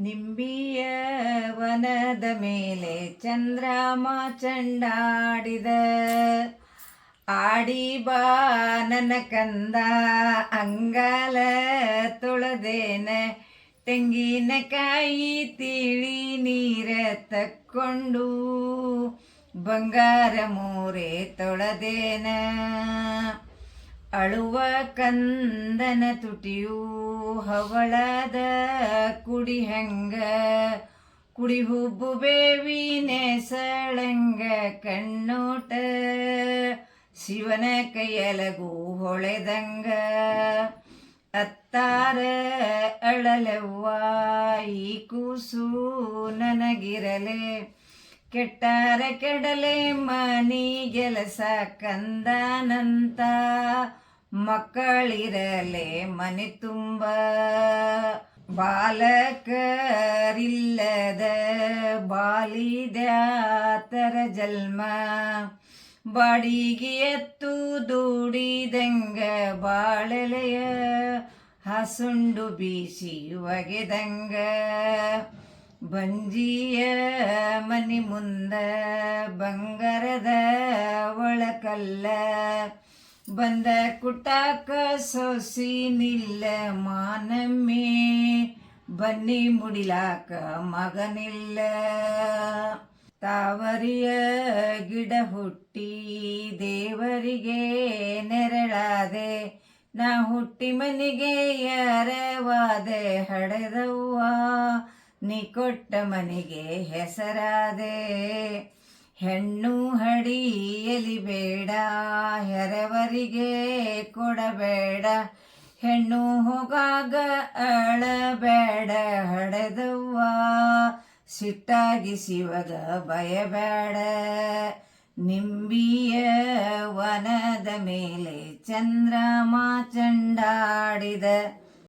ನಿಂಬಿಯ ವನದ ಮೇಲೆ ಚಂದ್ರಮ ಚಂಡಾಡಿದ. ಆಡಿ ಬಾ ನನ್ನ ಕಂದ, ಅಂಗಾಲ ತೊಳೆದೇನ. ತೆಂಗಿನಕಾಯಿ ತಿಳಿ ನೀರ ತಕ್ಕೊಂಡು ಬಂಗಾರ ಮೂರೆ ತೊಳೆದೇನ. ಅಳುವ ಕಂದನ ತುಟಿಯು ಹವಳದ ಕುಡಿ ಹೆಂಗ? ಕುಡಿ ಹುಬ್ಬು ಬೇವಿನೇ ಸಳಂಗ ಕಣ್ಣೋಟ. ಶಿವನ ಕೈಯಲಗು ಹೊಳೆದಂಗ. ಅತ್ತಾರ ಅಳಲೆವ್ವ, ಈ ಕೂಸು ನನಗಿರಲೆ. ಕೆಟ್ಟಾರ ಕೆಡಲೆ ಮನಿ ಗೆಲಸ ಕಂದನಂತ. ಮಕ್ಕಳಿರಲೆ ಮನೆ ತುಂಬ. ಬಾಲಕರಿಲ್ಲದ ಬಾಲಿದ್ಯಾತರ ಜನ್ಮ. ಬಾಡಿಗೆ ಎತ್ತು ದೂಡಿದಂಗ ಬಾಳೆಲೆಯ ಹಸುಂಡು ಬೀಸಿ ಒಗೆದಂಗ. ಬಂಜಿಯ ಮನಿ ಮುಂದ ಬಂಗಾರದ ಒಳಕಲ್ಲ. ಬಂದ ಕುಟಾಕ ಸೊಸಿ ನಿಲ್ಲ ಮಾನಮ್ಮೆ, ಬನ್ನಿ ಮುಡಿಲಾಕ ಮಗನಿಲ್ಲ. ತಾವರಿಯ ಗಿಡ ಹುಟ್ಟಿ ದೇವರಿಗೆ ನೆರಳಾದೆ, ನಾ ಹುಟ್ಟಿ ಮನೆಗೆ ಯಾರವಾದೆ ಹಡೆದವ್ವ, ನೀ ಕೊಟ್ಟ ಮನೆಗೆ ಹೆಸರಾದೆ. ಹೆಣ್ಣು ಹಡಿಯಲಿ ಬೇಡ, ಹೆರವರಿಗೆ ಕೊಡಬೇಡ. ಹೆಣ್ಣು ಹೋಗಾಗ ಅಳಬೇಡ, ಹಡೆದವ್ವ ಸಿಟ್ಟಾಗಿ ಶಿವಗ ಭಯಬೇಡ ನಿಂಬಿಯ ವನದ ಮೇಲೆ ಚಂದ್ರಮಾ ಚಂಡಾಡಿದ